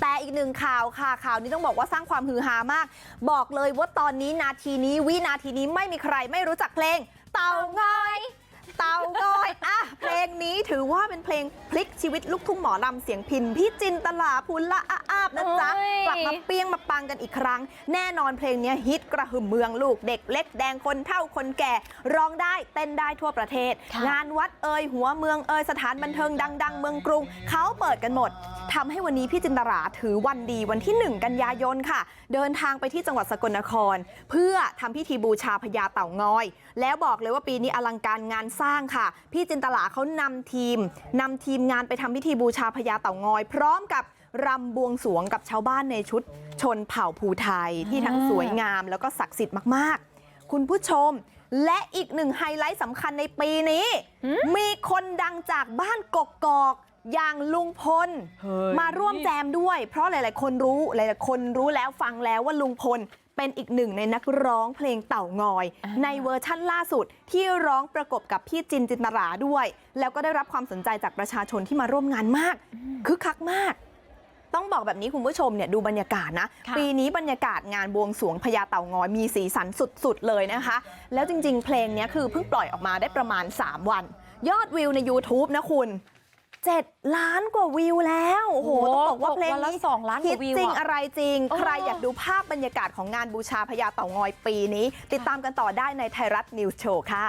แต่อีกหนึ่งข่าวค่ะข่าวนี้ต้องบอกว่าสร้างความฮือฮามาก บอกเลยว่าตอนนี้นาทีนี้วินาทีนี้ไม่มีใครไม่รู้จักเพลง เต่างอยเต่างอยอะเพลงนี้ถือว่าเป็นเพลงพลิกชีวิตลูกทุ่งหมอลำเสียงพินพี่จินตลาภูละ อาอาบนะจ๊ะโอ้ยกลับมาเปี้ยงมาปังกันอีกครั้ง แน่นอนเพลงนี้ฮิตกระหึ่มเมืองลูกเด็กเล็กแดงคนเฒ่าคนแก่ ร้องได้เต้นได้ทั่วประเทศค่ะงานวัดเอ่ยหัวเมืองเอ่ยสถานบันเทิงดัง ๆ เมืองกรุงเขาเปิดกันหมดทำให้วันนี้พี่จินตราถือวันดีวันที่ 1 กันยายนค่ะ เดินทางไปที่จังหวัดสกลนคร เพื่อทำพิธีบูชาพญาเต่างอย แล้วบอกเลยว่าปีนี้อลังการงานสร้างค่ะ พี่จินตลาเขานำทีมนำทีมงานไปทำพิธีบูชาพญาเต่างอย พร้อมกับ รำบวงสรวงกับชาวบ้านในชุดชนเผ่าภูไทยที่ทั้งสวยงามแล้วก็ศักดิ์สิทธิ์มากๆ คุณผู้ชมและอีกหนึ่งไฮไลท์สำคัญในปีนี้ มีคนดังจากบ้านกกอกอย่างลุงพลเฮ้ยมาร่วมแจมด้วย เพราะหลายๆ คนรู้หลายๆคนรู้แล้วฟังแล้วว่าลุงพลเป็นอีกหนึ่งในนักร้องเพลงเต่างอยอ่าในเวอร์ชั่นล่าสุดที่ร้องประกบกับพี่จินจินตราด้วย แล้วก็ได้รับความสนใจจากประชาชนที่มาร่วมงานมากคึกคักมาก ต้องบอกแบบนี้คุณผู้ชมเนี่ยดูบรรยากาศนะค่ะปีนี้บรรยากาศงานบวงสรวงพญาเต่างอยมีสีสันสุด ๆ เลยนะคะ แล้วจริง ๆ เพลงเนี้ยคือเพิ่งปล่อยออกมาได้ประมาณ 3 วัน ยอดวิวใน YouTube นะคุณ7 ล้านกว่าวิวแล้ว โอ้โหโอ้โหต้องบอกว่าเพลงวันละนี้สองล้านกฮิว่าตวิวจริงอะอะไรจริงเออใครอยากดูภาพบรรยากาศของงานบูชาพญาเต่างอยปีนี้ ติดตามกันต่อได้ในไทยรัฐนิวส์โชว์ค่ะ